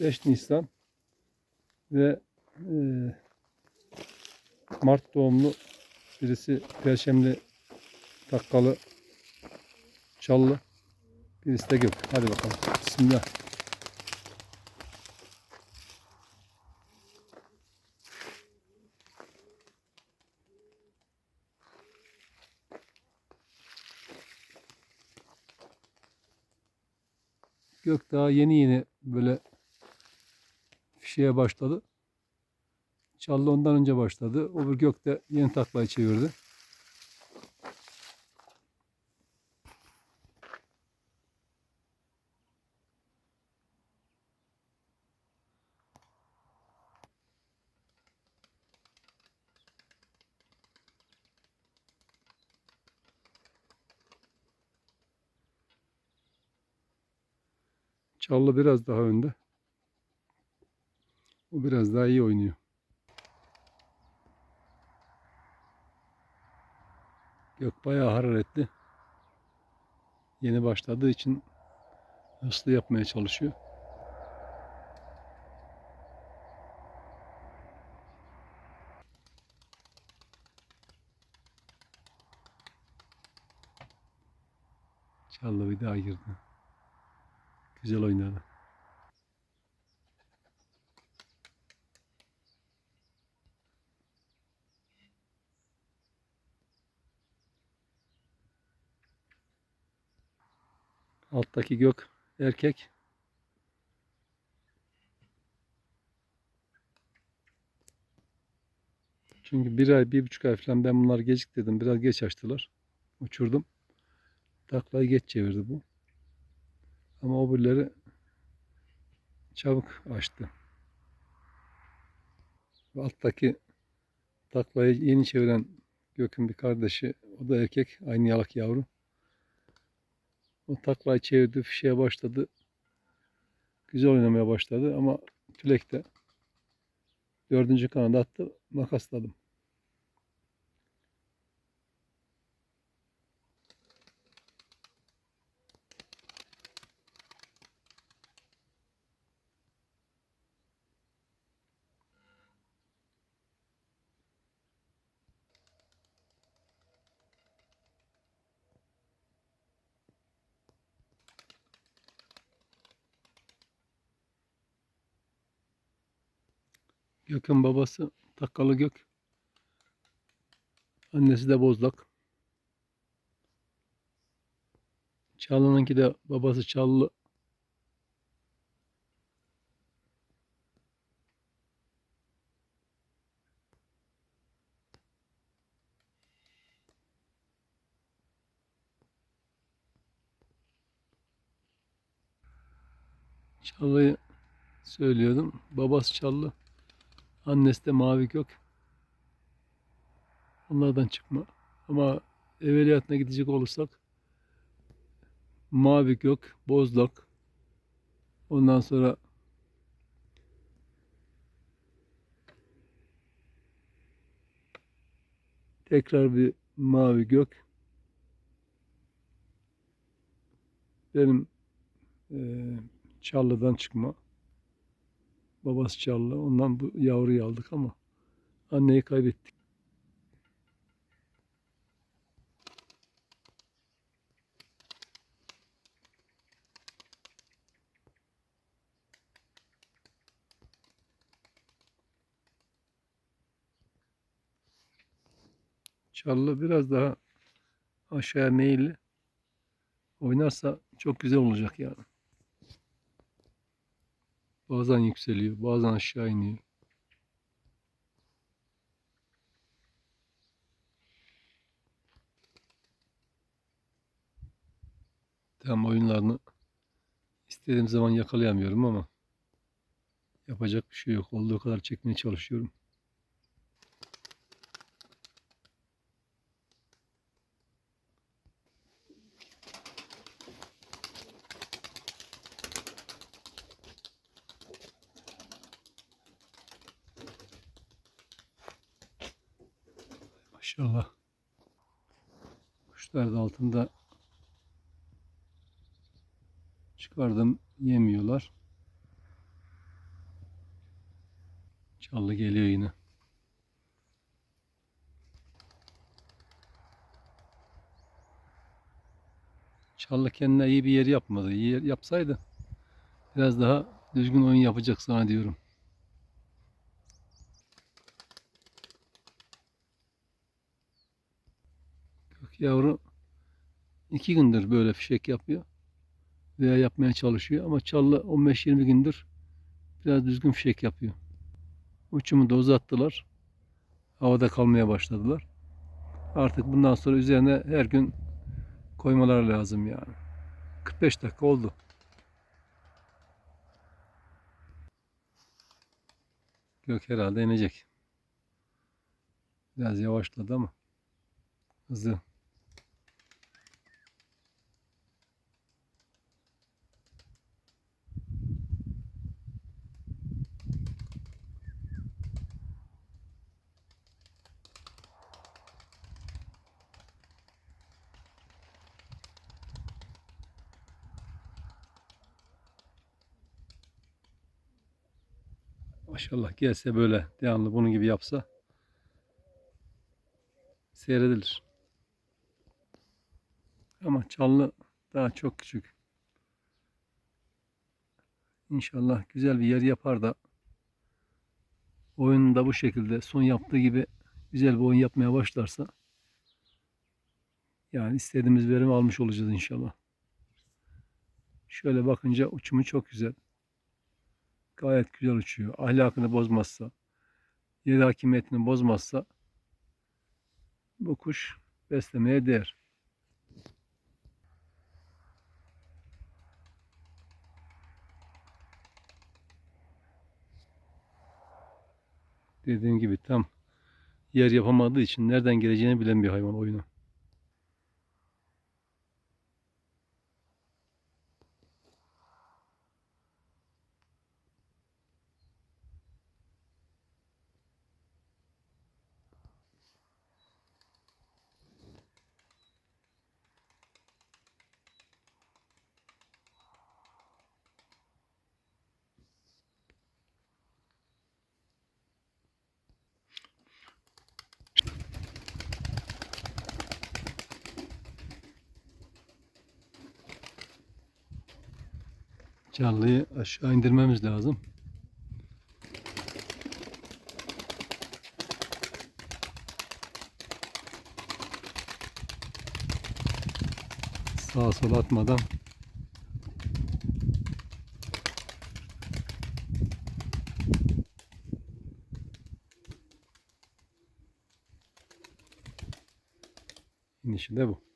5 Nisan ve e, Mart doğumlu birisi Perşemli takkalı çallı birisi de gök. Hadi bakalım. Bismillah. Gök daha yeni yeni böyle fişeye başladı. Çallı ondan önce başladı. Öbür gök de yeni taklayı çevirdi. Çallı biraz daha önde. O biraz daha iyi oynuyor. Gök bayağı hararetli. Yeni başladığı için hızlı yapmaya çalışıyor. Çallı bir daha girdi. Güzel oynadı. Alttaki gök erkek. Çünkü bir ay, bir buçuk ay falan ben bunları geciktirdim. Biraz geç açtılar. Uçurdum. Taklayı geç çevirdi bu. Ama öbürleri çabuk açtı. Ve Alttaki taklayı yeni çeviren Gök'ün bir kardeşi. O da erkek. Aynı yalak yavru. O çevirdi. Fişeye başladı. Güzel oynamaya başladı ama tülekte dördüncü kanadı attı. Makasladım. Gök'ün babası Takkalı Gök. Annesi de Bozlak. Çalı'nınki de babası Çallı. Çallı'yı söylüyordum. Babası Çallı. Annesi de Mavi Gök. Onlardan çıkma. Ama evveliyatına gidecek olursak Mavi Gök, Bozlak. Ondan sonra tekrar bir Mavi Gök. Benim eee Çallı'dan çıkma. Babası Çallı. Ondan bu yavruyu aldık ama anneyi kaybettik. Çallı biraz daha aşağı meyilli oynarsa çok güzel olacak yani. Bazen yükseliyor, bazen aşağı iniyor. Tam oyunlarını istediğim zaman yakalayamıyorum ama yapacak bir şey yok. Olduğu kadar çekmeye çalışıyorum. Maşallah. Kuşlar da altında çıkardım yemiyorlar. Çallı geliyor yine. Çallı kendine iyi bir yer yapmadı. İyi yer yapsaydı biraz daha düzgün oyun yapacak sana diyorum. Gök yavru iki gündür böyle fişek yapıyor veya yapmaya çalışıyor ama Çallı 15-20 gündür biraz düzgün fişek yapıyor. Uçumu da uzattılar. Havada kalmaya başladılar. Artık bundan sonra üzerine her gün koymalar lazım yani. 45 dakika oldu. Gök herhalde inecek. Biraz yavaşladı ama hızlı. Maşallah gelse böyle devamlı bunun gibi yapsa seyredilir. Ama çallı daha çok küçük. İnşallah güzel bir yer yapar da oyununda bu şekilde son yaptığı gibi güzel bir oyun yapmaya başlarsa yani istediğimiz verimi almış olacağız inşallah. Şöyle bakınca uçumu çok güzel. Gayet güzel uçuyor. Ahlakını bozmazsa, yer hakimiyetini bozmazsa bu kuş beslemeye değer. Dediğim gibi tam yer yapamadığı için nereden geleceğini bilen bir hayvan oyunu. Canlıyı aşağı indirmemiz lazım. Sağa sola atmadan inişi de bu.